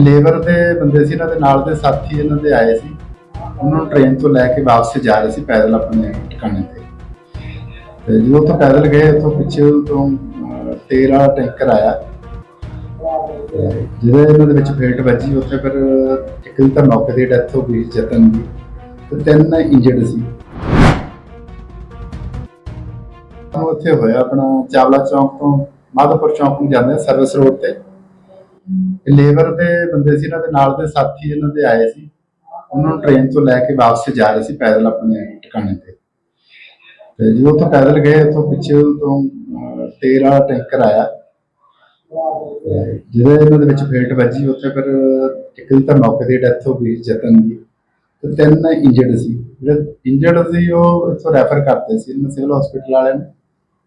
Labour ਦੇ ਬੰਦੇ ਸੀ ਇਹਨਾਂ ਦੇ ਨਾਲ ਦੇ ਸਾਥੀ ਇਹਨਾਂ ਦੇ ਆਏ ਸੀ। ਉਹਨਾਂ ਨੂੰ ਟ੍ਰੇਨ ਤੋਂ ਲੈ ਕੇ ਵਾਪਸ ਜਾ ਰਹੇ ਸੀ ਪੈਦਲ ਆਪਣੇ ਟਿਕਾਣੇ ਤੇ। ਤੇ ਜਦੋਂ ਤੋਂ ਪੈਦਲ ਗਏ ਉੱਥੋਂ ਪਿੱਛੇ ਤੋਂ ਅਹ, ਟੈਂਕਰ ਆਇਆ। ਜਿਹਦੇ ਇਹਨਾਂ ਦੇ ਵਿੱਚ ਫੇਟ ਵੱਜੀ ਉੱਥੇ ਫਿਰ ਇੱਕ ਦਿਨ ਤਾਂ ਮੌਕੇ ਤੇ ਡੈਥ ਹੋ ਗਈ ਜਤਨ ਦੀ। ਤੇ ਤਿੰਨ ਇੰਜਰਡ ਸੀ। ਉੱਥੇ ਹੋਇਆ ਆਪਣਾ ਚਾਵਲਾ ਚੌਂਕ ਤੋਂ ਮਾਧੋਪੁਰ ਚੌਂਕ ਨੂੰ ਜਾਂਦੇ ਸਰਵਿਸ ਰੋਡ ਤੇ। ਲੇਬਰ ਦੇ ਬੰਦੇ ਸੀ, ਇਹਨਾਂ ਦੇ ਨਾਲ ਦੇ ਸਾਥੀ ਇਹਨਾਂ ਦੇ ਆਏ ਸੀ। ਉਹਨਾਂ ਨੂੰ ਟ੍ਰੇਨ ਤੋਂ ਲੈ ਕੇ ਵਾਪਸ ਜਾ ਰਹੇ ਸੀ ਪੈਦਲ ਆਪਣੇ ਟਿਕਾਣੇ ਤੇ। ਤੇ ਜਦੋਂ ਤੋਂ ਪੈਦਲ ਗਏ, ਉੱਥੋਂ ਪਿੱਛੇ ਤੋਂ ਤੇਲ ਵਾਲਾ ਟੈਂਕਰ ਆਇਆ। ਜਿਹਦੇ ਇਹਨਾਂ ਦੇ ਵਿੱਚ ਫੇਟ ਵੱਜੀ, ਉੱਥੇ ਫਿਰ ਇੱਕ ਦੀ ਤਾਂ ਮੌਕੇ ਤੇ ਡੈਥ ਹੋ ਗਈ ਜਤਨ ਦੀ। ਤੇ ਤਿੰਨ ਇੰਜਰਡ ਸੀ। ਜਿਹੜੇ ਇੰਜਰਡ ਸੀ, ਉਹ ਇੱਥੋਂ ਰੈਫਰ ਕਰਤੇ ਸੀ ਇਹਨਾਂ ਸਿਵਲ ਹਸਪੀਟਲ ਵਾਲਿਆਂ ਨੇ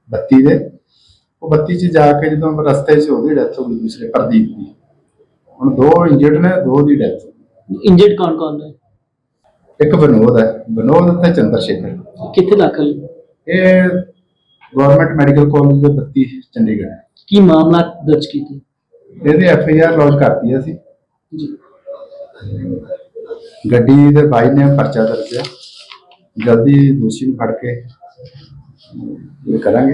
32 ਦੇ। ਉਹ 32 ਚ ਜਾ ਕੇ ਜਦੋਂ ਰਸਤੇ 'ਚ ਉਹਦੀ ਡੈਥ ਹੋ ਗਈ ਦੂਸਰੇ ਪ੍ਰਦੀਪ ਦੀ। ਹੁਣ ਦੋ ਇੰਜਰਡ ਨੇ ਦੋ ਦੀ ਡੈਥ ਇੰਜਰਡ ਕੌਣ ਕੌਣ ਹੈ ਇੱਕ ਵਿਨੋਦ ਹੈ। ਵਿਨੋਦ ਤੇ ਚੰਦਰ ਸ਼ੇਖਰ ਕਿੱਥੇ ਦਾਖਲ? ਇਹ ਗਵਰਨਮੈਂਟ ਮੈਡੀਕਲ ਕਾਲਜ ਦੇ 32 ਚੰਡੀਗੜ੍ਹ ਹੈ। ਕੀ ਮਾਮਲਾ ਦਰਜ ਕੀਤਾ? ਇਹਦੀ ਐਫ ਆਈ ਆਰ ਲੌਂਚ ਕਰਤੀ ਅਸੀਂ। ਜੀ। ਗੱਡੀ ਦੇ ਬਾਈ ਨੇ ਪਰਚਾ ਦਰਜ ਹੈ ਜਲਦੀ ਦੋਸ਼ੀ ਨੂੰ ਫੜ ਕੇ ਇਹ ਕਰਾਂਗੇ।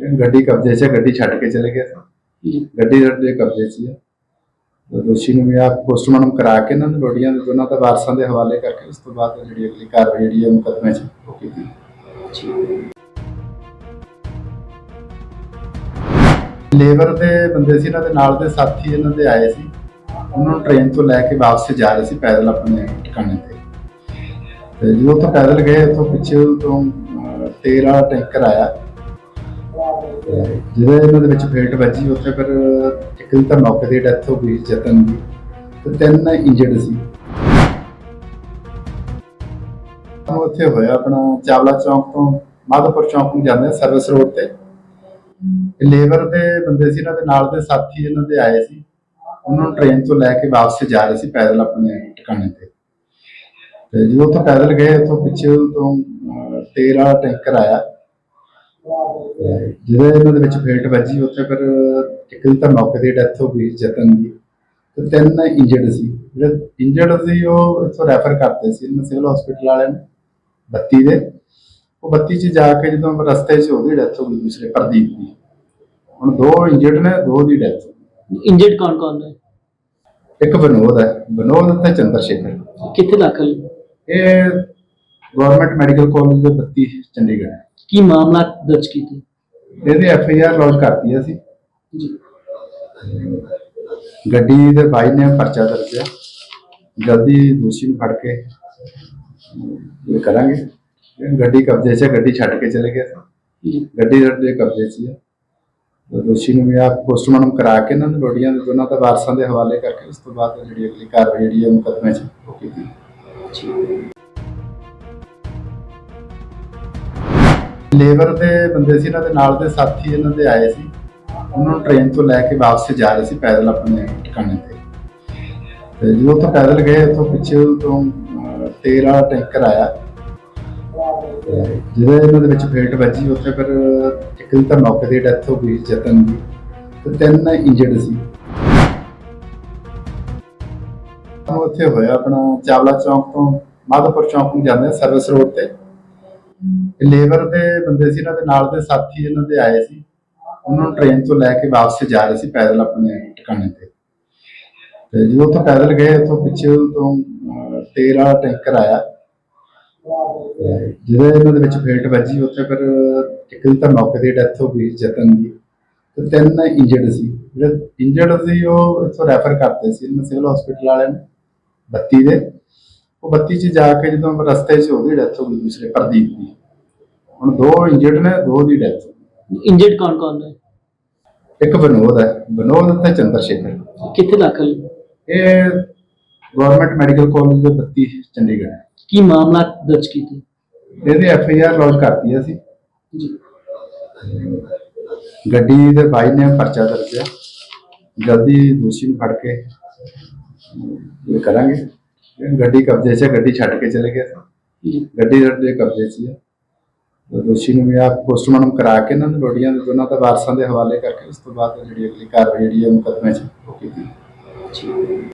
ਗੱਡੀ ਕਬਜ਼ੇ 'ਚ ਹੈ, ਗੱਡੀ ਛੱਡ ਕੇ ਚਲੇ ਗਏ ਸੀ। ਗੱਡੀ ਸਾਡੇ ਕਬਜ਼ੇ 'ਚ ਹੀ ਹੈ। ਤੇ ਦੋਸ਼ੀ ਨੂੰ ਵੀ ਪੋਸਟਮਾਰਟਮ ਕਰਾ ਕੇ ਇਹਨਾਂ ਨੂੰ ਬੋਡੀਆਂ ਦੇ ਦੋਨਾਂ ਦਾ ਵਾਰਸਾਂ ਦੇ ਹਵਾਲੇ ਕਰਕੇ ਉਸ ਤੋਂ ਬਾਅਦ ਜਿਹੜੀ ਅਗਲੀ ਕਾਰਵਾਈ ਜਿਹੜੀ ਹੈ ਮੁਕੱਦਮੇ 'ਚ ਉਹ ਕੀਤੀ ਲੇਬਰ ਦੇ ਬੰਦੇ ਸੀ ਇਹਨਾਂ ਦੇ ਨਾਲ ਦੇ ਸਾਥੀ ਇਹਨਾਂ ਦੇ ਆਏ ਸੀ। ਉਹਨਾਂ ਨੂੰ ਟ੍ਰੇਨ ਤੋਂ ਲੈ ਕੇ ਵਾਪਸ ਜਾ ਰਹੇ ਸੀ ਪੈਦਲ ਆਪਣੇ ਟਿਕਾਣੇ ਤੇ। ਤੇ ਜਦੋਂ ਤੋਂ ਪੈਦਲ ਗਏ ਉੱਥੋਂ ਪਿੱਛੇ ਤੋਂ ਅਹ, ਤੇਲ ਵਾਲਾ ਟੈਂਕਰ ਆਇਆ। ਜਿਹਦੇ ਇਹਨਾਂ ਦੇ ਵਿੱਚ ਫੇਟ ਵੱਜੀ ਉੱਥੇ ਫਿਰ ਇੱਕ ਦੀ ਤਾਂ ਮੌਕੇ ਤੇ ਡੈਥ ਹੋ ਗਈ ਜਤਨ ਦੀ ਤੇ ਤਿੰਨ ਇੰਜਰਡ ਸੀ। ਉਹ ਉੱਥੇ ਹੋਇਆ ਆਪਣਾ ਚਾਵਲਾ ਚੌਂਕ ਤੋਂ ਮਾਧੋਪੁਰ ਚੌਂਕ ਨੂੰ ਜਾਂਦੇ ਸਰਵਿਸ ਰੋਡ ਤੇ। ਲੇਬਰ ਦੇ ਬੰਦੇ ਸੀ ਇਹਨਾਂ ਦੇ ਨਾਲ ਦੇ ਸਾਥੀ ਇਹਨਾਂ ਦੇ ਆਏ ਸੀ। ਉਹਨਾਂ ਨੂੰ ਟ੍ਰੇਨ ਤੋਂ ਲੈ ਕੇ ਵਾਪਸ ਜਾ ਰਹੇ ਸੀ ਪੈਦਲ ਆਪਣੇ ਟਿਕਾਣੇ ਤੇ। ਤੇ ਜਦੋਂ ਤੋਂ ਪੈਦਲ ਗਏ ਉੱਥੋਂ ਪਿੱਛੇ ਤੋਂ ਅਹ, ਵਾਲਾ ਟੈਂਕਰ ਆਇਆ। ਤੇ ਜਿਹਦੇ ਇਹਨਾਂ ਦੇ ਵਿੱਚ ਫੇਟ ਵੱਜੀ ਉੱਥੇ ਫਿਰ ਇੱਕ ਦੀ ਤਾਂ ਮੌਕੇ ਤੇ ਡੈਥ ਹੋ ਗਈ ਜਤਨ ਦੀ। ਤੇ ਤਿੰਨ ਇੰਜਰਡ ਸੀ। ਜਿਹੜੇ ਇੰਜਰਡ ਸੀ ਉਹ ਇੱਥੋਂ ਰੈਫਰ ਕਰਤੇ ਸੀ ਇਹਨਾਂ ਸਿਵਲ ਹਸਪੀਟਲ ਵਾਲਿਆਂ ਨੇ 32 ਦੇ। ਉਹ 32 ਚ ਜਾ ਕੇ ਜਦੋਂ ਰਸਤੇ 'ਚ ਉਹਦੀ ਡੈਥ ਹੋ ਗਈ ਦੂਸਰੇ ਪ੍ਰਦੀਪ ਦੀ। ਹੁਣ ਦੋ ਇੰਜਰਡ ਨੇ ਦੋ ਦੀ ਡੈਥ ਇੰਜਰਡ ਕੌਣ ਕੌਣ ਹੈ ਇੱਕ ਵਿਨੋਦ ਹੈ। ਵਿਨੋਦ ਤੇ ਚੰਦਰ ਸ਼ੇਖਰ ਕਿੱਥੇ ਦਾਖਲ? ਇਹ ਗਵਰਨਮੈਂਟ ਮੈਡੀਕਲ ਕਾਲਜ ਦੇ 32 ਚੰਡੀਗੜ੍ਹ। ਕੀ ਮਾਮਲਾ ਦਰਜ ਕੀਤਾ? ਇਹਦੀ ਐਫ ਆਈ ਆਰ ਲੌਂਚ ਕਰਤੀ ਅਸੀਂ। ਜੀ। ਗੱਡੀ ਦੇ ਬਾਈ ਨੇ ਪਰਚਾ ਦਰਜ ਹੈ ਜਲਦੀ ਦੋਸ਼ੀ ਨੂੰ ਫੜ ਕੇ ਇਹ ਕਰਾਂਗੇ। ਇਹ ਗੱਡੀ ਕਬਜ਼ੇ 'ਚ ਹੈ, ਗੱਡੀ ਛੱਡ ਕੇ ਚਲੇ ਗਏ ਸੀ। ਗੱਡੀ ਸਾਡੇ ਕਬਜ਼ੇ 'ਚ ਹੀ ਹੈ। ਤੇ ਦੋਸ਼ੀ ਨੂੰ ਵੀ ਪੋਸਟਮਾਰਟਮ ਕਰਾ ਕੇ ਇਹਨਾਂ ਨੂੰ ਬੋਡੀਆਂ ਦੇ ਦੋਨਾਂ ਦਾ ਵਾਰਸਾਂ ਦੇ ਹਵਾਲੇ ਕਰਕੇ ਉਸ ਤੋਂ ਬਾਅਦ ਜਿਹੜੀ ਅਗਲੀ ਕਾਰਵਾਈ ਜਿਹੜੀ ਹੈ ਮੁਕੱਦਮੇ 'ਚ ਉਹ ਕੀਤੀ। ਲੇਬਰ ਦੇ ਬੰਦੇ ਸੀ ਇਹਨਾਂ ਦੇ ਨਾਲ ਦੇ ਸਾਥੀ ਇਹਨਾਂ ਦੇ ਆਏ ਸੀ। ਉਹਨਾਂ ਨੂੰ ਟ੍ਰੇਨ ਤੋਂ ਲੈ ਕੇ ਵਾਪਸ ਜਾ ਰਹੇ ਸੀ ਪੈਦਲ ਆਪਣੇ ਟਿਕਾਣੇ ਤੇ। ਤੇ ਜਦੋਂ ਤੋਂ ਪੈਦਲ ਗਏ ਉੱਥੋਂ ਪਿੱਛੇ ਤੋਂ ਅਹ, ਟੈਂਕਰ ਆਇਆ। ਜਿਹਦੇ ਇਹਨਾਂ ਦੇ ਵਿੱਚ ਫੇਟ ਵੱਜੀ ਉੱਥੇ ਫਿਰ ਇੱਕ ਦੀ ਤਾਂ ਮੌਕੇ ਤੇ ਡੈਥ ਹੋ ਗਈ ਜਤਨ ਦੀ। ਤੇ ਤਿੰਨ ਇੰਜਰਡ ਸੀ। ਉੱਥੇ ਹੋਇਆ ਆਪਣਾ ਚਾਵਲਾ ਚੌਂਕ ਤੋਂ ਮਾਧੋਪੁਰ ਚੌਂਕ ਨੂੰ ਜਾਂਦੇ ਸਰਵਿਸ ਰੋਡ ਤੇ। ਲੇਬਰ ਦੇ ਬੰਦੇ ਸੀ, ਇਹਨਾਂ ਦੇ ਨਾਲ ਦੇ ਸਾਥੀ ਇਹਨਾਂ ਦੇ ਆਏ ਸੀ, ਉਹਨਾਂ ਨੂੰ ਟ੍ਰੇਨ ਤੋਂ ਲੈ ਕੇ ਵਾਪਸ ਜਾ ਰਹੇ ਸੀ ਪੈਦਲ ਆਪਣੇ ਟਿਕਾਣੇ ਤੇ। ਤੇ ਜਦੋਂ ਤੋਂ ਪੈਦਲ ਗਏ, ਉੱਥੋਂ ਪਿੱਛੇ ਤੋਂ ਤੇਲ ਵਾਲਾ ਟੈਂਕਰ ਆਇਆ। ਜਿਹਦੇ ਇਹਨਾਂ ਦੇ ਵਿੱਚ ਫੇਟ ਵੱਜੀ, ਉੱਥੇ ਫਿਰ ਇੱਕ ਦੀ ਤਾਂ ਮੌਕੇ ਤੇ ਡੈਥ ਹੋ ਗਈ ਜਤਨ ਦੀ। ਤੇ ਤਿੰਨ ਇੰਜਰਡ ਸੀ। ਜਿਹੜੇ ਇੰਜਰਡ ਸੀ, ਉਹ ਇੱਥੋਂ ਰੈਫਰ ਕਰਤੇ ਸੀ ਇਹਨਾਂ ਸਿਵਲ ਹਸਪੀਟਲ ਵਾਲਿਆਂ ਨੇ 32 ਦੇ। ਉਹ 32 ਚ ਜਾ ਕੇ ਜਦੋਂ ਰਸਤੇ 'ਚ ਉਹਦੀ ਡੈਥ ਹੋ ਗਈ ਦੂਸਰੇ ਪ੍ਰਦੀਪ ਦੀ। ਹੁਣ ਦੋ ਇੰਜਰਡ ਨੇ ਦੋ ਦੀ ਡੈਥ ਇੰਜਰਡ ਕੌਣ ਕੌਣ ਹੈ ਇੱਕ ਵਿਨੋਦ ਹੈ। ਵਿਨੋਦ ਤੇ ਚੰਦਰ ਸ਼ੇਖਰ ਕਿੱਥੇ ਦਾਖਲ? ਇਹ ਗਵਰਨਮੈਂਟ ਮੈਡੀਕਲ ਕਾਲਜ ਦੇ 32 ਚੰਡੀਗੜ੍ਹ ਹੈ। ਕੀ ਮਾਮਲਾ ਦਰਜ ਕੀਤਾ? ਇਹਦੀ ਐਫ ਆਈ ਆਰ ਲੌਂਚ ਕਰਤੀ ਅਸੀਂ। ਜੀ। ਗੱਡੀ ਦੇ ਬਾਈ ਨੇ ਪਰਚਾ ਦਰਜ ਹੈ ਜਲਦੀ ਦੋਸ਼ੀ ਨੂੰ ਫੜ ਕੇ ਇਹ ਕਰਾਂਗੇ। ਗੱਡੀ ਕਬਜ਼ੇ 'ਚ ਹੈ, ਗੱਡੀ ਛੱਡ ਕੇ ਚਲੇ ਗਏ ਸੀ। ਗੱਡੀ ਸਾਡੇ ਕਬਜ਼ੇ 'ਚ ਹੀ ਹੈ। ਤੇ ਦੋਸ਼ੀ ਨੂੰ ਵੀ ਆ ਪੋਸਟਮਾਰਟਮ ਕਰਾ ਕੇ ਇਹਨਾਂ ਨੂੰ ਬੋਡੀਆਂ ਦੇ ਦੋਨਾਂ ਦਾ ਵਾਰਸਾਂ ਦੇ ਹਵਾਲੇ ਕਰਕੇ ਉਸ ਤੋਂ ਬਾਅਦ ਜਿਹੜੀ ਅਗਲੀ ਕਾਰਵਾਈ ਜਿਹੜੀ ਹੈ ਮੁਕੱਦਮੇ 'ਚ ਉਹ ਕੀਤੀ।